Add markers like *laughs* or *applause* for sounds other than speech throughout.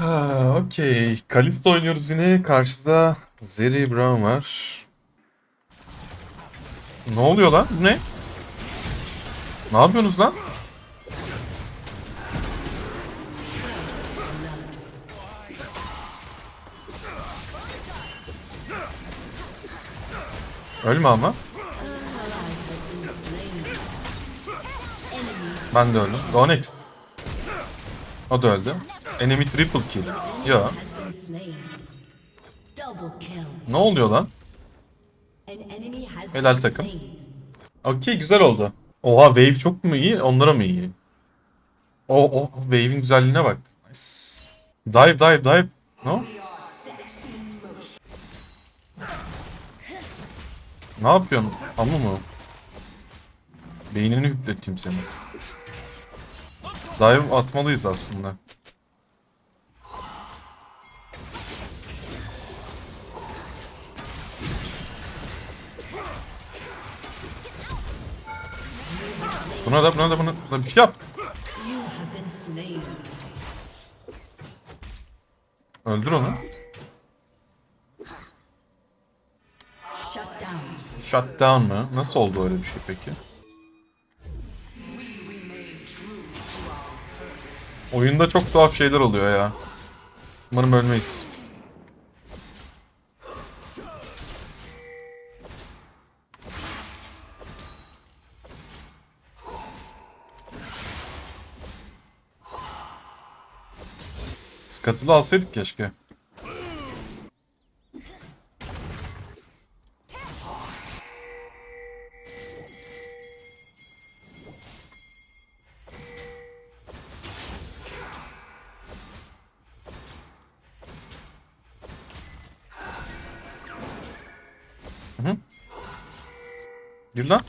Ha, okey. Kalista oynuyoruz yine. Karşıda Zeri Brown var. Ne oluyor lan? Bu ne? Ne yapıyorsunuz lan? Ölme ama. Ben de öldüm. Go next. O da öldü. Enemy triple kill. Ya. Ne oluyor lan? Helal takım. Okey güzel oldu. Oha wave çok mu iyi? Onlara mı iyi? O o wave'in güzelliğine bak. Nice. Dive dive dive. No? Ne yapıyorsun? Ama mı? Beynini hüpleteyim seni. Dive atmalıyız aslında. Buna da buna da buna da bir şey yap. Öldür onu. Shut down mı? Nasıl oldu öyle bir şey peki? Oyunda çok tuhaf şeyler oluyor ya. Umarım ölmeyiz. Scuttle'ı alsaydık keşke. Gir lan.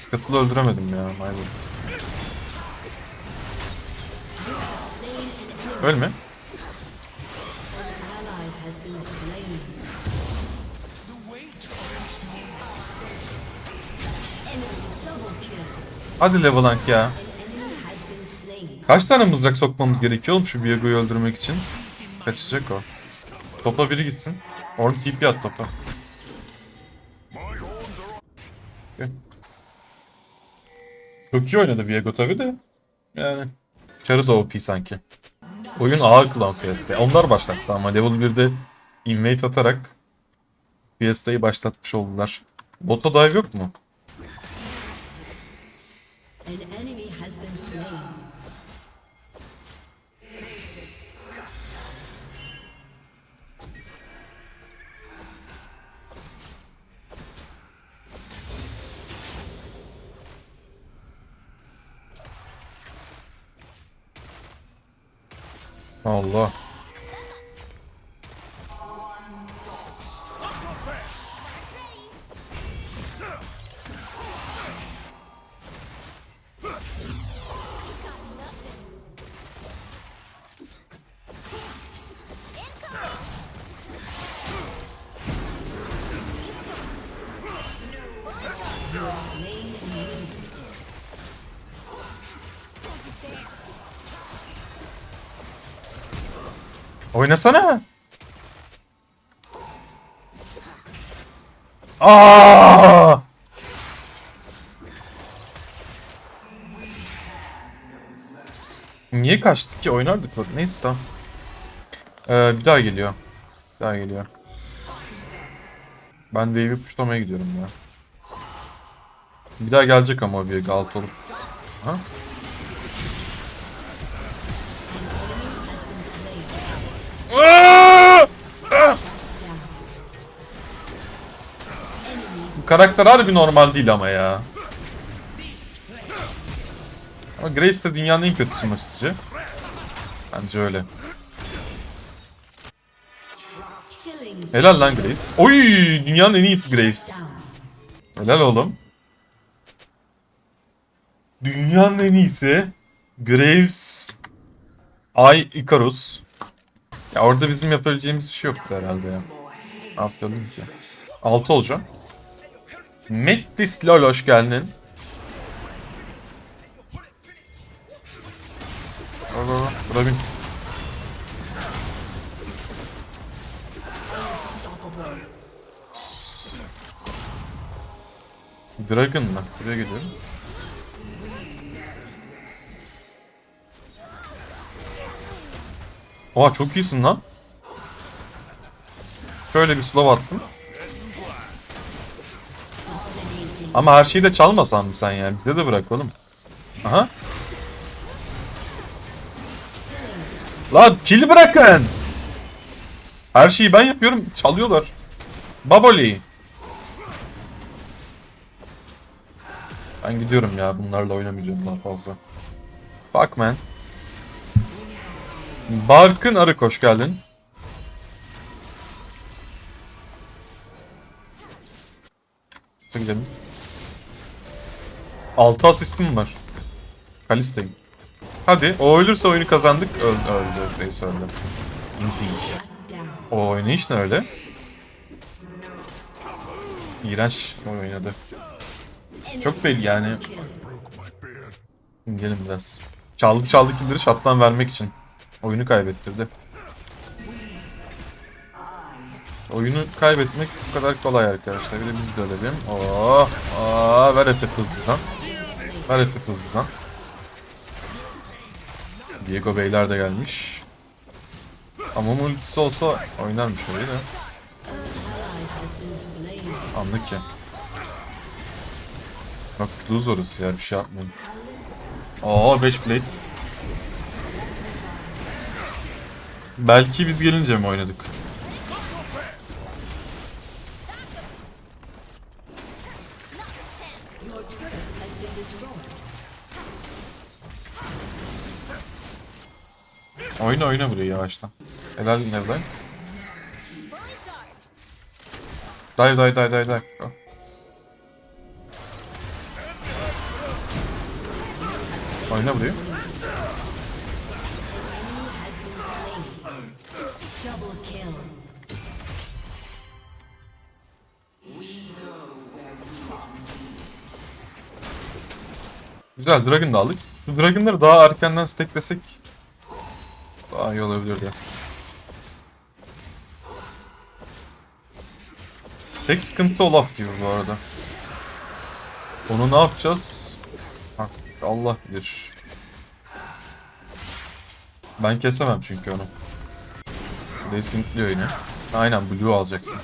Scuttle'ı öldüremedim ya. My Ölme. Hadi Levelank ya. Kaç tane mızrak sokmamız gerekiyor oğlum şu Viego'yu öldürmek için? Kaçacak o. Topla biri gitsin. Orn TP at topa. Çok iyi oynadı Viego tabi de. Yani. Çarı da OP sanki. Oyun ağır kılan Fiesta'yı. Onlar başlattı ama level 1'de invade atarak Fiesta'yı başlatmış oldular. Bota dive yok mu? An enemy Allah. Slain Oynasana. Aa! Niye kaçtık ki? Oynardık bak. Neyse tamam. Ee, bir daha geliyor. Bir daha geliyor. Ben wave'i puşlamaya gidiyorum ya. Bir daha gelecek ama bir alt olup. Ha? Karakter harbi normal değil ama ya. Ama Graves de dünyanın en kötüsü mü? Bence öyle. Helal lan Graves. Oy dünyanın en iyisi Graves. Helal oğlum. Dünyanın en iyisi Graves Ay Icarus. Ya orada bizim yapabileceğimiz bir şey yoktu herhalde ya. Ne yapıyordum ki? 6 olacağım. Nettis lol hoş geldin. Robin. Dragon mı? Buraya gidiyorum. Oha çok iyisin lan. Şöyle bir slow attım. Ama her şeyi de çalmasan mı sen yani? Bize de bırak oğlum. Aha. Lan kill bırakın. Her şeyi ben yapıyorum. Çalıyorlar. Baboli. Ben gidiyorum ya. Bunlarla oynamayacağım daha fazla. Fuck man. Barkın Arık hoş geldin. Gidelim. 6 asistim var. Kalisteyim. Hadi o ölürse oyunu kazandık. Öldü öldü. Neyse öldü. Indeed. O oynayış ne öyle? İğrenç oynadı. Çok belli yani. Gelin biraz. Çaldı çaldı killleri şattan vermek için. Oyunu kaybettirdi. Oyunu kaybetmek bu kadar kolay arkadaşlar. Bir de biz de ölelim. Oo, aa, ver FF hızlıdan. FF hızlıdan. Diego Beyler de gelmiş. Ama ultisi olsa oynarmış öyle de. Anlık ya. Bak lose orası ya bir şey yapmayın. Oo 5 plate. Belki biz gelince mi oynadık? Oyna oyna burayı yavaştan. Helal Nevden. Dive dive dive dive dive. Oyna burayı. Güzel Dragon da aldık. Bu Dragon'ları daha erkenden stacklesek daha iyi olabilirdi. Tek sıkıntı Olaf gibi bu arada. Onu ne yapacağız? Allah bilir. Ben kesemem çünkü onu. Desintliyor yine. Aynen Blue alacaksın.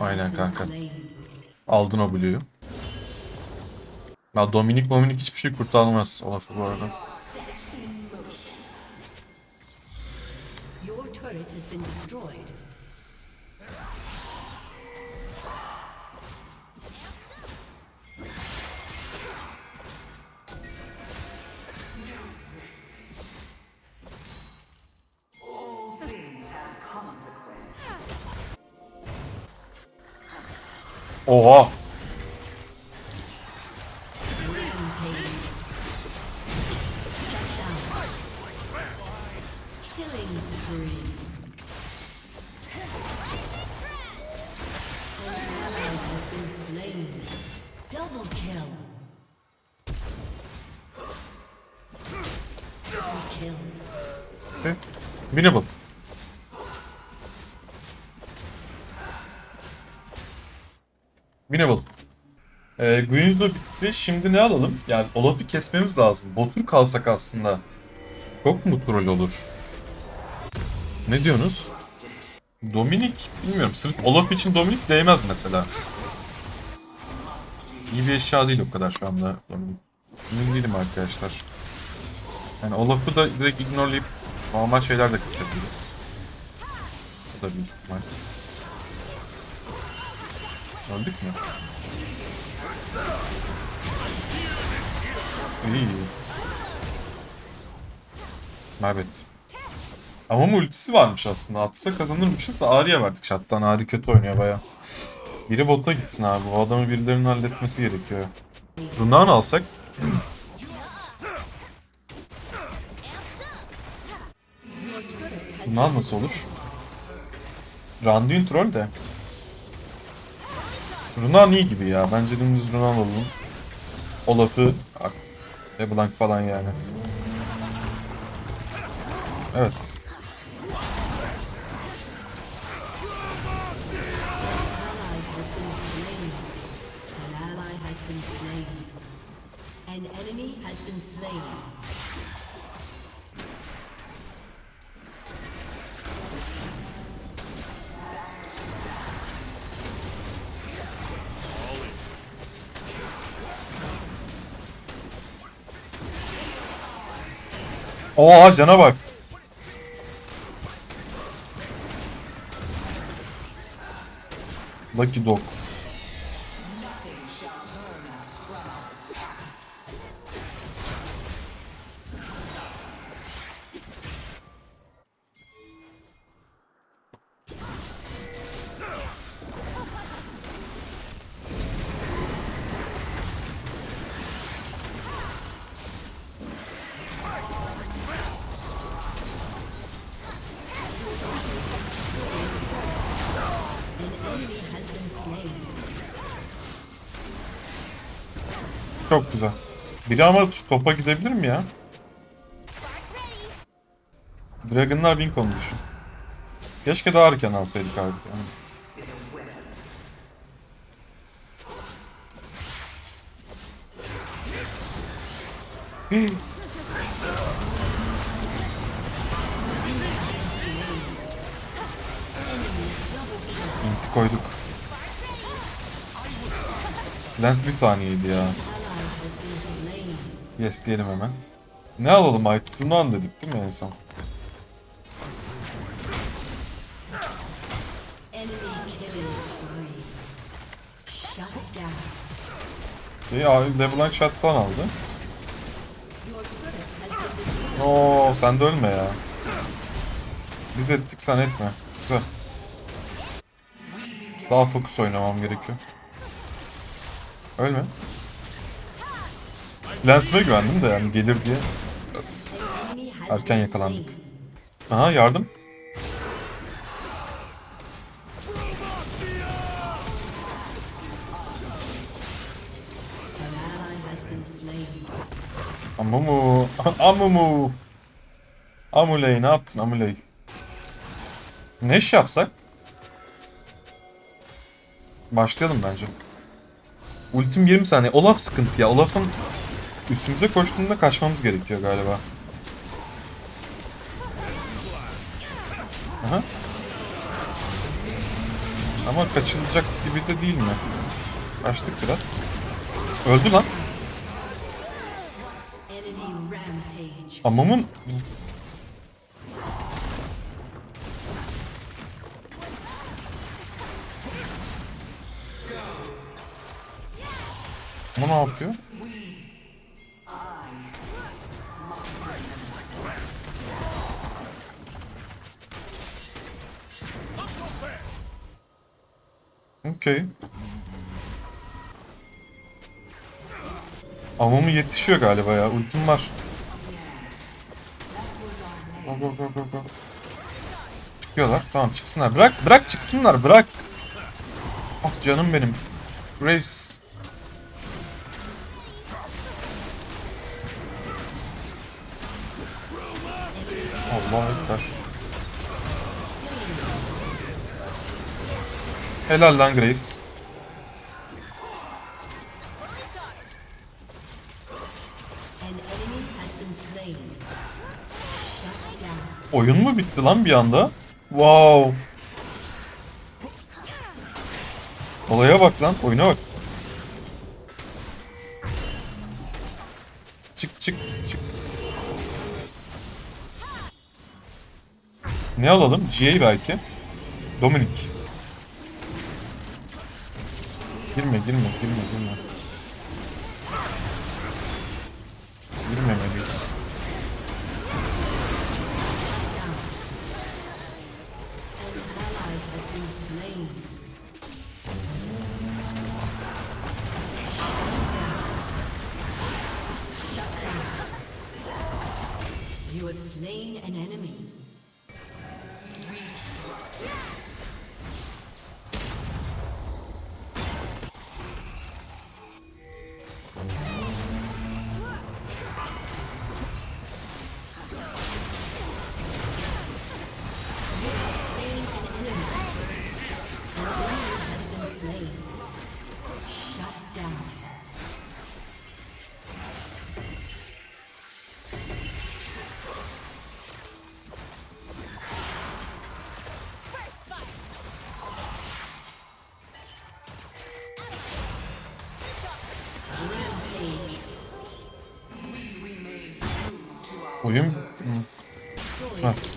Aynen kanka. Aldın o Blue'yu. Ya Dominik Dominik hiçbir şey kurtarmaz Olaf'ı bu arada. Oha! Winnable. Winnable. Ee, Guinsoo bitti. Şimdi ne alalım? Yani Olaf'ı kesmemiz lazım. Botur kalsak aslında. Çok mu troll olur? Ne diyorsunuz? Dominik bilmiyorum. Sırf Olaf için Dominik değmez mesela. İyi bir eşya değil o kadar şu anda Dominik. Emin değilim arkadaşlar. Yani Olaf'ı da direkt ignorlayıp normal şeyler de kesebiliriz. Bu da büyük ihtimal. Öldük mü? İyi. Mahvettim. Ama ultisi varmış aslında. Atsa kazanırmışız da Arya verdik şattan. Ari kötü oynuyor baya. Biri bota gitsin abi. O adamı birilerinin halletmesi gerekiyor. Runa'nı alsak. Runan nasıl olur? Randuin troll de. Runan iyi gibi ya. Bence dümdüz Runan alalım. Olaf'ı LeBlanc falan yani. Evet. Oha cana bak. Lucky Dog. Çok güzel. Biri ama topa gidebilir mi ya? Dragon'lar win onu düşün. Keşke daha erken alsaydık abi. Yani. Hii. İnti koyduk. Lens bir saniyeydi ya. Yes diyelim hemen. Ne alalım Aytkunan dedik değil mi en son? İyi abi LeBlanc shotdown aldı. Oo sen de ölme ya. Biz ettik sen etme. Güzel. Daha fokus oynamam gerekiyor. Ölme. Lensime güvendim de yani gelir diye. Biraz. Erken yakalandık. Aha yardım. Amumu. *laughs* Amumu. Amuley ne yaptın Amuley? Ne iş yapsak? Başlayalım bence. Ultim 20 saniye. Olaf sıkıntı ya. Olaf'ın üstümüze koştuğunda kaçmamız gerekiyor galiba. Aha. Ama kaçılacak gibi de değil mi? Kaçtık biraz. Öldü lan. Amamın... Bu ne yapıyor? Okey. Amamı yetişiyor galiba ya. Ultim var. Go go go go go. Çıkıyorlar. Tamam çıksınlar. Bırak bırak çıksınlar bırak. Ah canım benim. Grace. Allah ekber. Helal lan down. Oyun mu bitti lan bir anda? Wow. Olaya bak lan, oyuna bak. Çık çık çık. Ne alalım? GA belki. Dominic. Girme girme girme girme. Girmemeliyiz. You have slain an enemy. Oyun nasıl?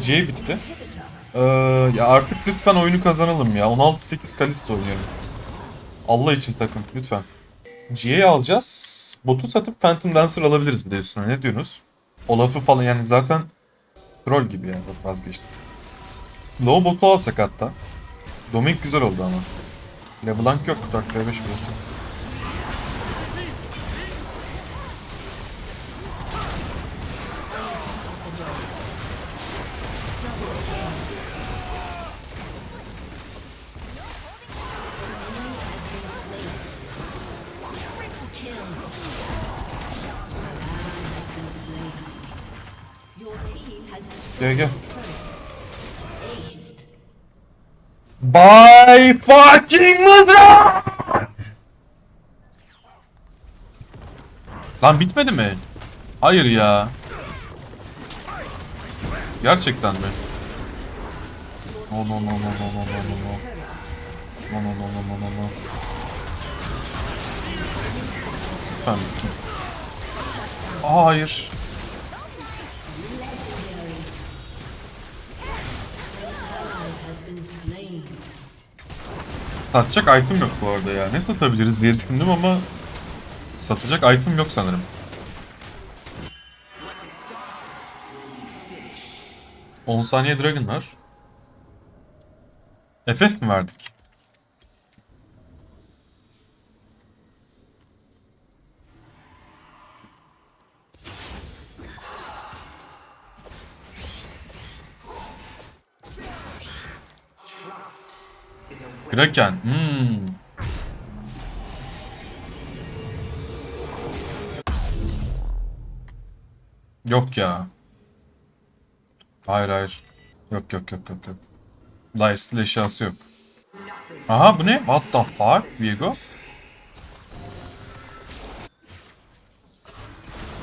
C bitti. Ee, ya artık lütfen oyunu kazanalım ya. 16-8 Kalista oynuyorum. Allah için takım lütfen. G'yi alacağız. Botu satıp Phantom Dancer alabiliriz bir de üstüne. Ne diyorsunuz? Olaf'ı falan yani zaten troll gibi yani vazgeçtim. Slow botu alsak hatta. Dominic güzel oldu ama. LeBlanc yok 4 5 burası. Gel gel. By fucking mother! Lan bitmedi mi? Hayır ya. Gerçekten mi? No no no no no no no no no. No no no no no. Aa, hayır. Satacak item yok bu arada ya. Ne satabiliriz diye düşündüm ama satacak item yok sanırım. On saniye Dragon var. FF mi verdik? Kraken. Hmm. Yok ya. Hayır hayır. Yok yok yok yok yok. Lifesteal eşyası yok. Aha bu ne? What the fuck? Viego?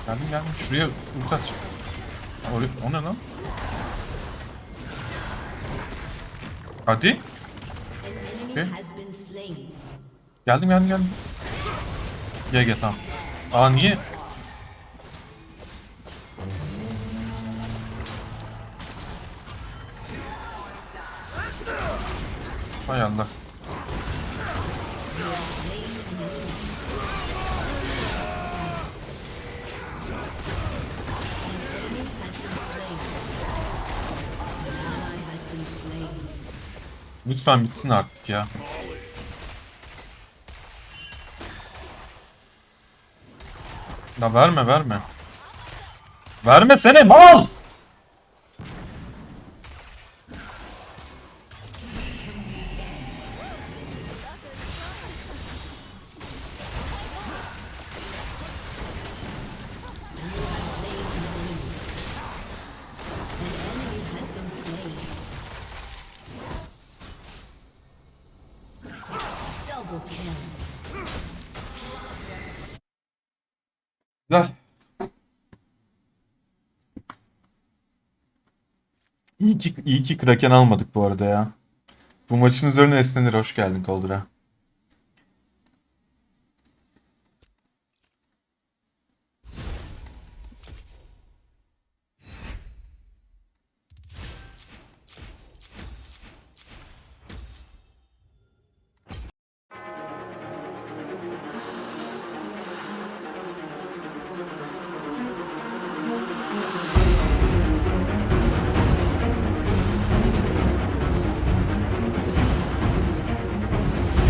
Geldim geldim. Şuraya ulti aç. O, o ne lan? Hadi. Okay. Geldim geldim geldim. Gel gel tamam. Aa niye? Hay Allah. Lütfen bitsin artık ya. Ya verme verme. Vermesene mal! İyi ki, iyi ki Kraken almadık bu arada ya. Bu maçın üzerine esnenir. Hoş geldin Koldura.